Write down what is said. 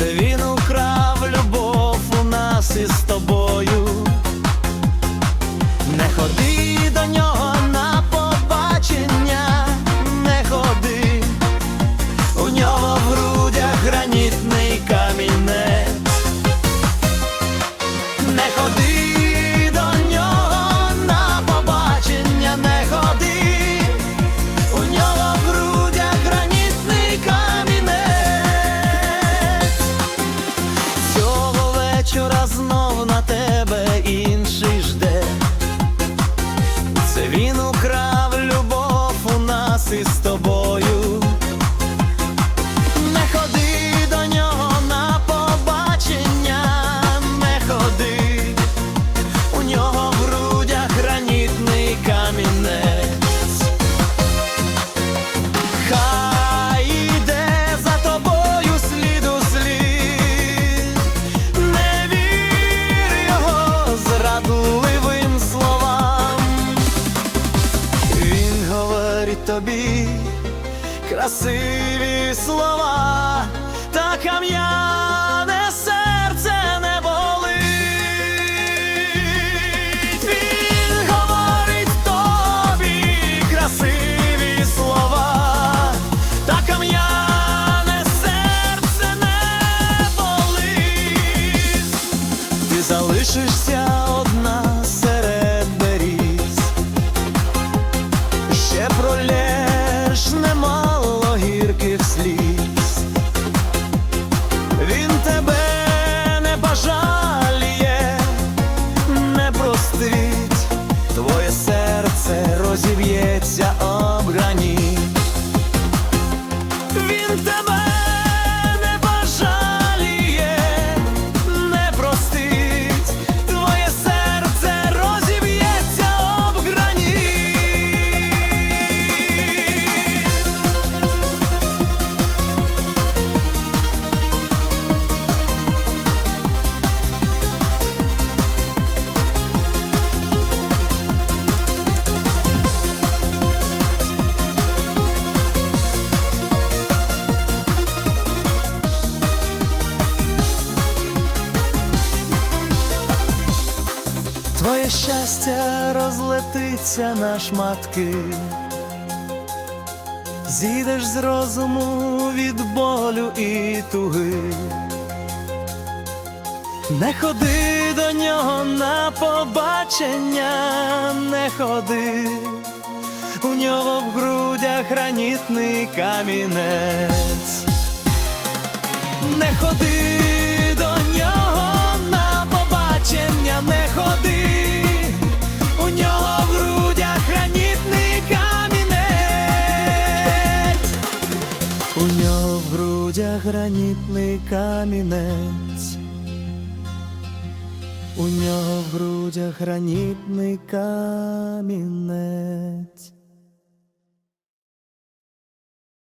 Це він красиві слова, та кам'яне серце не болить. Він говорить тобі красиві слова, та кам'яне серце не болить. Ти залишишся тебе Твоє щастя розлетиться на шматки, зійдеш з розуму від болю і туги. Не ходи до нього на побачення, не ходи, у нього в грудях гранітний камінець. Не ходи до нього на побачення, не ходи, у нього в грудях гранітний камінець, у нього в грудях гранітний камінець.